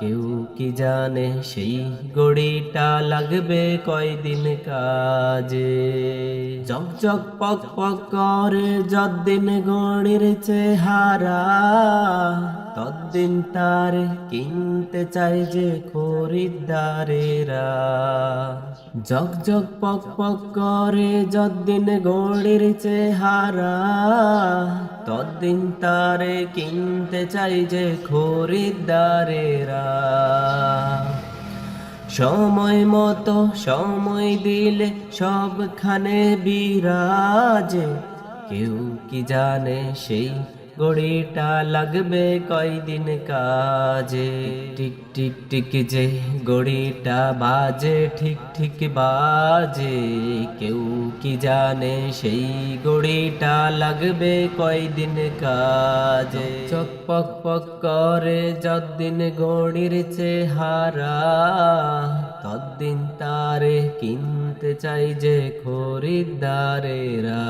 কেউ কি জানে সেই গড়িটা লাগবে কয়দিন কাজে? জক জক পক পক করে যদ্দিন গড়ির চেহারা তদ্দিন তার কিনতে চাই যে খরিদ্দারেরা। জগ জগ পক পক করে যদ্দিন গড়ির চেহারা তদ্দিন তারে কিনতে চাই যে খরিদ্দারেরা। সময় মতো সময় দিলে সবখানে বিরাজে, কেউ কি জানে সেই গড়িটা লাগবে কয়দিন কাজে? টিক টিক টিক যে গড়িটা বাজে, ঠিক ঠিক বাজে। কেউ কি জানে সেই গড়িটা লাগবে কয়দিন কাজে? চক, পক পক করে যদ্দিন গড়ির চেহারা তদ্দিন তারে কিনতে চাই যে খরিদ্দারেরা।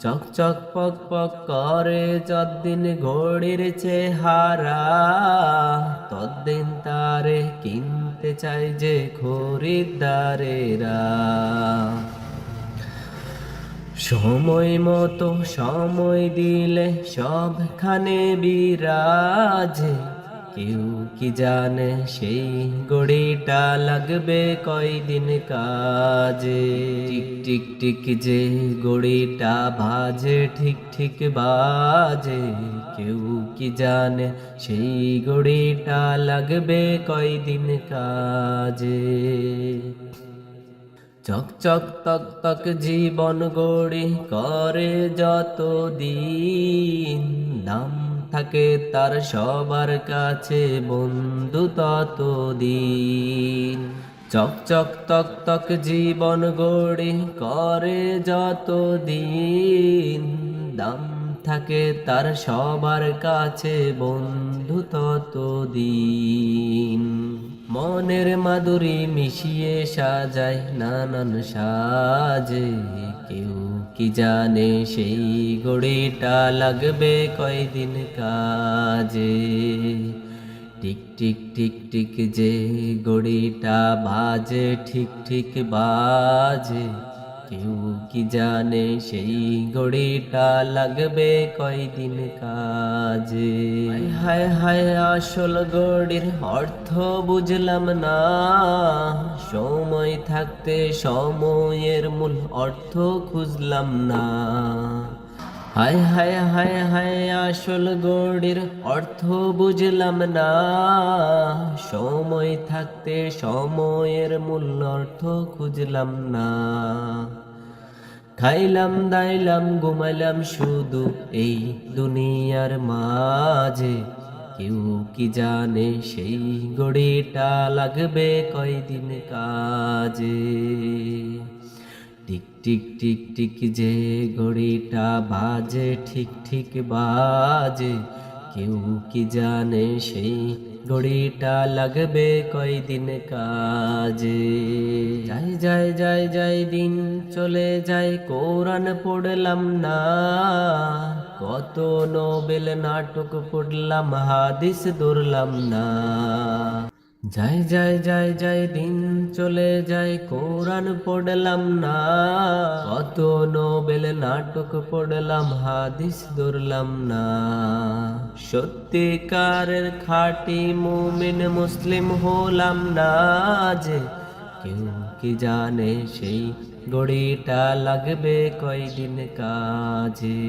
চক চক পক পক করে যদ্দিন ঘড়ির চেহারা তদ্দিন তারে কিনতে চাই যে খরিদ্দারেরা। সময় মতো সময় দিলে সবখানে বিরাজে কেউ কি জানে সেই গড়িটা লাগবে কয়দিন কাজে? টিক টিক টিক যে গড়িটা বাজে ঠিক ঠিক বাজে। কেউ কি জানে সেই গড়িটা লাগবে কয়দিন কাজে? চক চক, তক তক জীবন গড়ি করে যত দিন নাম থাকে তার সবার কাছে বন্ধু তত দিন চক চক তক তক জীবন গড়ি করে যত দিন দাম থাকে তার সবার কাছে বন্ধু তত দিন মনের মাধুরী মিশিয়ে সাজায় নানান সাজে। কেউ কি জানে সেই গড়িটা লাগবে কয়দিন কাজে? টিক টিক টিক টিক যে গড়িটা বাজে, ঠিক ঠিক বাজে। কেউ কি জানে সেই ঘড়িটা লাগবে কয়দিন কাজে? হায় হায় আসল ঘড়ির অর্থ বুঝলাম না। সময় থাকতে সময়ের মূল অর্থ খুঁজলাম না। হায় হায় হায় হায় আসল গড়ির অর্থ বুঝলাম না। সময় থাকতে সময়ের মূল অর্থ খুঁজলাম না। খাইলাম, দাইলাম, ঘুমাইলাম শুধু এই দুনিয়ার মাঝে। কেউ কি জানে সেই গড়িটা লাগবে কয়দিন কাজে? টিক টিক টিক টিক যে ঘড়িটা বাজে, ঠিক ঠিক বাজে। কেউ কি জানে সেই ঘড়িটা লাগবে কয়দিন কাজে? যাই যাই যাই যাই দিন চলে যাই কোরআন পড়লাম না। কত নোবেল নাটক পড়লাম, হাদিস ধরলাম না। যাই যাই যাই যাই, দিন চলে যাই কোরআন পড়লাম না। কত নোবেল নাটক পড়লাম, হাদিস ধরলাম না। সত্যিকারের খাটি মুমিন মুসলিম হলাম না যে কেউ কি জানে সেই গড়িটা লাগবে কয়দিন কাজে।